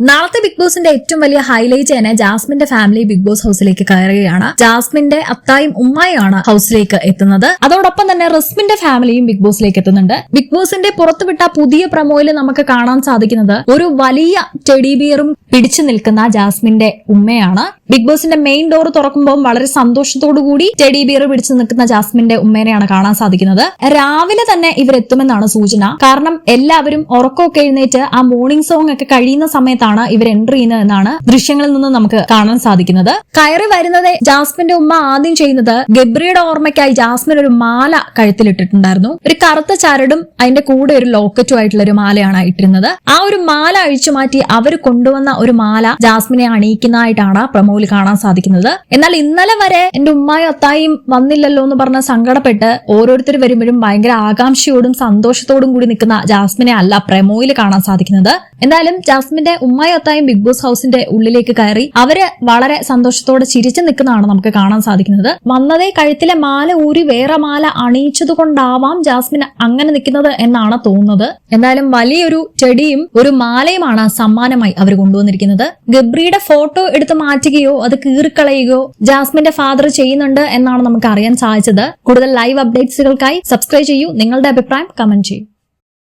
നാളത്തെ ബിഗ് ബോസിന്റെ ഏറ്റവും വലിയ ഹൈലൈറ്റ് തന്നെ ജാസ്മിന്റെ ഫാമിലി ബിഗ് ബോസ് ഹൗസിലേക്ക് കയറുകയാണ്. ജാസ്മിന്റെ അത്തായും ഉമ്മായാണ് ഹൗസിലേക്ക് എത്തുന്നത്. അതോടൊപ്പം തന്നെ റസ്മിന്റെ ഫാമിലിയും ബിഗ് ബോസിലേക്ക് എത്തുന്നുണ്ട്. ബിഗ് ബോസിന്റെ പുറത്തുവിട്ട പുതിയ പ്രമോയിൽ നമുക്ക് കാണാൻ സാധിക്കുന്നത് ഒരു വലിയ ടെഡി ബിയറും പിടിച്ചു നിൽക്കുന്ന ജാസ്മിന്റെ ഉമ്മയാണ്. ബിഗ് ബോസിന്റെ മെയിൻ ഡോർ തുറക്കുമ്പോൾ വളരെ സന്തോഷത്തോടു കൂടി ടെഡി ബിയർ പിടിച്ചു നിൽക്കുന്ന ജാസ്മിന്റെ ഉമ്മേനെയാണ് കാണാൻ സാധിക്കുന്നത്. രാവിലെ തന്നെ ഇവരെത്തുമെന്നാണ് സൂചന. കാരണം എല്ലാവരും ഉറക്കമൊക്കെ എഴുന്നേറ്റ് ആ മോർണിംഗ് സോങ് ഒക്കെ കഴിയുന്ന സമയത്താണ് ഇവർ എൻട്രി ചെയ്യുന്നത് എന്നാണ് ദൃശ്യങ്ങളിൽ നിന്ന് നമുക്ക് കാണാൻ സാധിക്കുന്നത്. കയറി വരുന്നത് ജാസ്മിന്റെ ഉമ്മ ആദ്യം ചെയ്യുന്നത് ഗബ്രിയുടെ ഓർമ്മയ്ക്കായി ജാസ്മിൻ ഒരു മാല കഴുത്തിലിട്ടിട്ടുണ്ടായിരുന്നു. ഒരു കറുത്ത ചരടും അതിന്റെ കൂടെ ഒരു ലോക്കറ്റും ആയിട്ടുള്ള ഒരു മാലയാണ് ഇട്ടിരുന്നത്. ആ ഒരു മാല അഴിച്ചു മാറ്റി അവർ കൊണ്ടുവന്ന ഒരു മാല ജാസ്മിനെ അണിയിക്കുന്നതായിട്ടാണ് പ്രമോയിൽ കാണാൻ സാധിക്കുന്നത്. എന്നാൽ ഇന്നലെ വരെ എന്റെ ഉമ്മായും അത്തായും വന്നില്ലല്ലോ എന്ന് പറഞ്ഞ സങ്കടപ്പെട്ട് ഓരോരുത്തർ വരുമ്പോഴും ഭയങ്കര ആകാംക്ഷയോടും സന്തോഷത്തോടും കൂടി നിൽക്കുന്ന ജാസ്മിനെ അല്ല പ്രമോയിൽ കാണാൻ സാധിക്കുന്നത്. എന്തായാലും ജാസ്മിന്റെ ഉമ്മായും അത്തായും ബിഗ് ബോസ് ഹൗസിന്റെ ഉള്ളിലേക്ക് കയറി അവർ വളരെ സന്തോഷത്തോടെ ചിരിച്ചു നിൽക്കുന്നതാണ് നമുക്ക് കാണാൻ സാധിക്കുന്നത്. വന്നതേ കഴുത്തിലെ മാല ഊരി വേറെ മാല അണിയിച്ചത് കൊണ്ടാവാം ജാസ്മിൻ അങ്ങനെ നിൽക്കുന്നത് എന്നാണ് തോന്നുന്നത്. എന്തായാലും വലിയൊരു ചെടിയും ഒരു മാലയുമാണ് സമ്മാനമായി അവർ കൊണ്ടുവന്നിരിക്കുന്നത്. ഗബ്രിയുടെ ഫോട്ടോ എടുത്ത് മാറ്റുകയോ അത് കീറിക്കളയുകയോ ജാസ്മിന്റെ ഫാദർ ചെയ്യുന്നുണ്ട് എന്നാണ് നമുക്ക് അറിയാൻ സാധിച്ചത്. കൂടുതൽ ലൈവ് അപ്ഡേറ്റ്സുകൾക്കായി സബ്സ്ക്രൈബ് ചെയ്യൂ. നിങ്ങളുടെ അഭിപ്രായം കമന്റ് ചെയ്യൂ.